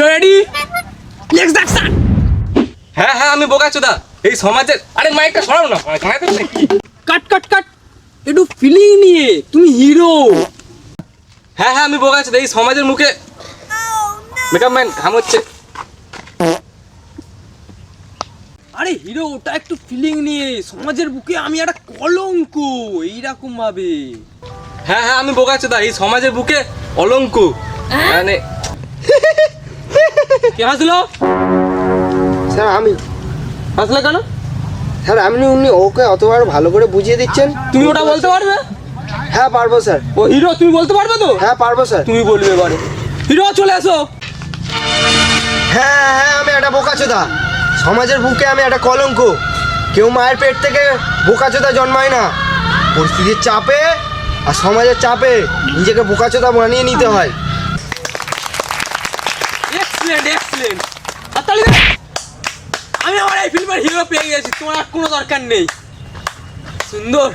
Ready next action হ্যাঁ হ্যাঁ আমি বোকাচোদা এই সমাজের আরে মাইকটা সরাও না নাকি? কাট কাট কাট। একটু ফিলিং নিয়ে তুমি হিরো হ্যাঁ হ্যাঁ আমি বোকাচোদা এই সমাজের মুখে মেকআপ ম্যান ঘাম হচ্ছে। আরে হিরো ওটা একটু ফিলিং নিয়ে সমাজের বুকে আমি একটা কলঙ্ক এইরকম ভাবে হ্যাঁ হ্যাঁ আমি বোকাচোদা এই সমাজের বুকে অলঙ্ক। মানে কে হাসলো? স্যার আমি। হাসলে কেন? স্যার আপনি উনি ওকে অতবার ভালো করে বুঝিয়ে দিচ্ছেন। তুমি ওটা বলতে পারবে? হ্যাঁ পারব স্যার। ও হিরো তুমি বলতে পারবে তো? হ্যাঁ পারব স্যার। তুমি বলবে এবারে। হিরো চলে আসো হ্যাঁ হ্যাঁ আমি একটা বোকাচোদা। সমাজের বুকে আমি একটা কলঙ্ক। কেউ মায়ের পেট থেকে বোকাচোদা জন্মায় না। পরিস্থিতির চাপে আর সমাজের চাপে নিজেকে বোকাচোদা বানিয়ে নিতে হয়। এক্সেলেন্ট আমি আমার এই ফিল্মের হিরো পেয়ে গেছি তোমার কোনো দরকার নেই। সুন্দর।